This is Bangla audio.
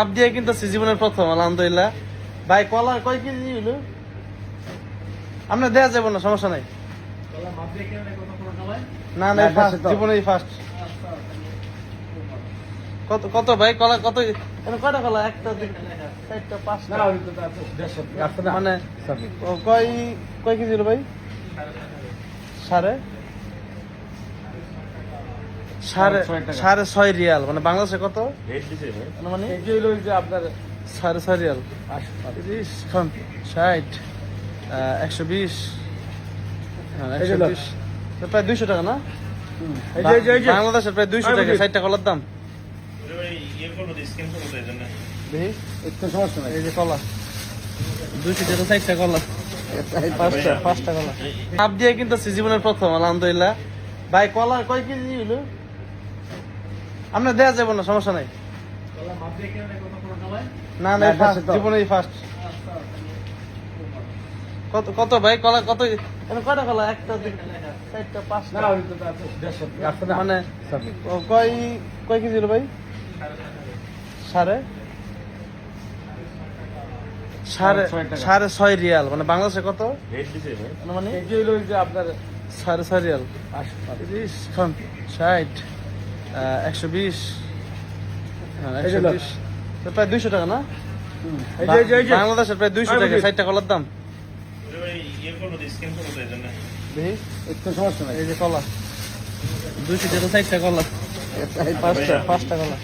আপ দিয়ে কিন্তু জীবনের প্রথম আলহামদুলিল্লাহ। ভাই কলা কয় কেজি হইল? আমরা দেয়া যাব না সমস্যা নাই। না না না, ফার্স্ট কত কত ভাই কলা কত কয়টা কলা? একটা চারটা পাঁচটা। মানে সবই। ও কয় কয় কেজি হলো ভাই? সাড়ে? সাড়ে ছয় সাড়ে ছয় রিয়াল। মানে বাংলাদেশে কত? মানে আপনার সাড়ে ছয় রিয়াল। ষাট একশো বিশ হ্যাঁ, প্রায় দুইশো টাকা না? বাংলাদেশের প্রায় দুইশো টাকা। ষাটটা কলার দাম। এই যে কলা। দুইশো টাকা ষাটটা কলা। পাঁচটা পাঁচটা কলা। আপ দিয়ে কিন্তু জীবনের প্রথম আলহামদুলিল্লাহ। ভাই কলা কয় কেজি হইল? আমরা দেয়া যাব না সমস্যা নাই। না না জীবনে ফার্স্ট কত কত ভাই কলা কত? কয়টা কলা? একটা চারটা পাঁচটা। মানে কয় কয় কেজি ভাই? সাড়ে? সাড়ে ছয় সাড়ে ছয় রিয়াল। মানে বাংলাদেশে কত? মানে যে আপনার সাড়ে ছয় রিয়াল। ষাট। একশো বিশ। হ্যাঁ, একশো। বিশ। প্রায় দুইশো টাকা না? বাংলাদেশের প্রায় দুইশো টাকা বুঝি। ষাটটা কলার দাম। এই যে কলা। দুইশো টাকা ষাটটা কলা। পাঁচটা পাঁচটা কলা।